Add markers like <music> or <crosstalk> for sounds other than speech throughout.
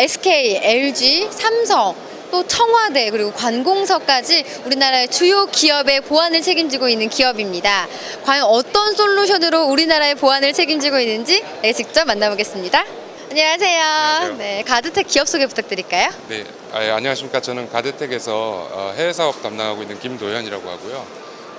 SK, LG, 삼성, 또 청와대 그리고 관공서까지 우리나라의 주요 기업의 보안을 책임지고 있는 기업입니다. 과연 어떤 솔루션으로 우리나라의 보안을 책임지고 있는지 네, 직접 만나보겠습니다. 안녕하세요. 안녕하세요. 네, 가드텍 기업 소개 부탁드릴까요? 네, 아, 예, 안녕하십니까. 저는 가드텍에서 어, 해외 사업 담당하고 있는 김도현이라고 하고요.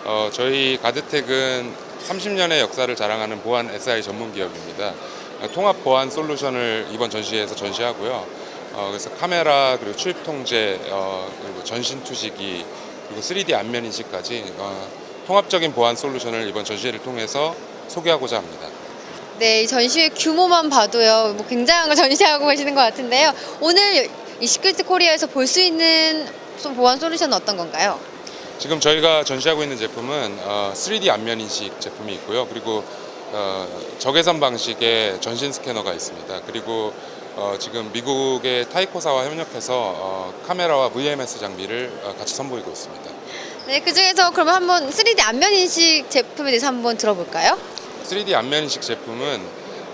어, 저희 가드텍은 30년의 역사를 자랑하는 보안 SI 전문 기업입니다. 어, 통합 보안 솔루션을 이번 전시회에서 전시하고요. 어, 그래서 카메라 그리고 출입 통제 어, 그리고 전신 투시기 그리고 3D 안면 인식까지 어, 통합적인 보안 솔루션을 이번 전시회를 통해서 소개하고자 합니다. 네, 이 전시회 규모만 봐도요, 뭐 굉장한 걸 전시하고 계시는 것 같은데요. 오늘 이 시크릿 코리아에서 볼 수 있는 소- 보안 솔루션은 어떤 건가요? 지금 저희가 전시하고 있는 제품은 어, 3D 안면 인식 제품이 있고요. 그리고 어, 적외선 방식의 전신 스캐너가 있습니다. 그리고 어, 지금 미국의 타이코사와 협력해서 어, 카메라와 VMS 장비를 어, 같이 선보이고 있습니다. 네, 그 중에서 그러면 한번 3D 안면 인식 제품에 대해서 한번 들어볼까요? 3D 안면 인식 제품은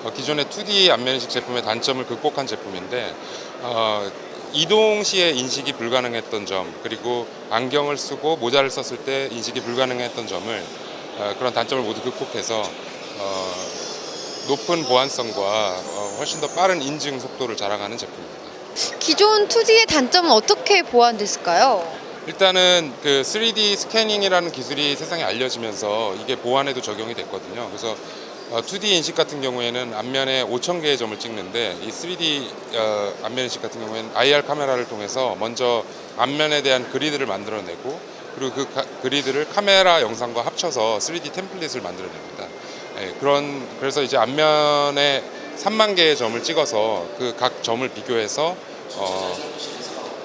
어, 기존의 2D 안면 인식 제품의 단점을 극복한 제품인데 어, 이동 시에 인식이 불가능했던 점 그리고 안경을 쓰고 모자를 썼을 때 인식이 불가능했던 점을 어, 그런 단점을 모두 극복해서 어, 높은 보안성과 어, 훨씬 더 빠른 인증 속도를 자랑하는 제품입니다. 기존 2D의 단점은 어떻게 보완됐을까요? 일단은 그 3D 스캐닝이라는 기술이 세상에 알려지면서 이게 보안에도 적용이 됐거든요. 그래서 어, 2D 인식 같은 경우에는 앞면에 5천 개의 점을 찍는데 이 3D 어, 안면 인식 같은 경우에는 IR 카메라를 통해서 먼저 앞면에 대한 그리드를 만들어내고 그리고 그 가- 그리드를 카메라 영상과 합쳐서 3D 템플릿을 만들어냅니다. 예, 그런 그래서 이제 앞면에 3만 개의 점을 찍어서 그 각 점을 비교해서 어,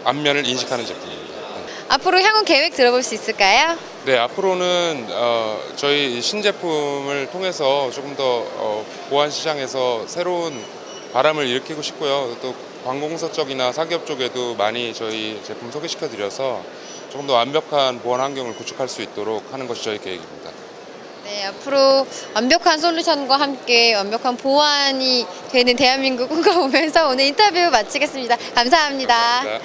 앞면을 인식하는 제품입니다. 앞으로 향후 계획 들어볼 수 있을까요? 네, 앞으로는 어, 저희 신제품을 통해서 조금 더 어, 보안 시장에서 새로운 바람을 일으키고 싶고요. 또 관공서 쪽이나 사기업 쪽에도 많이 저희 제품 소개시켜 드려서 조금 더 완벽한 보안 환경을 구축할 수 있도록 하는 것이 저희 계획입니다. 네, 앞으로 완벽한 솔루션과 함께 완벽한 보안이 되는 대한민국 <laughs> 꿈꿔보면서 오늘 인터뷰 마치겠습니다. 감사합니다. 네.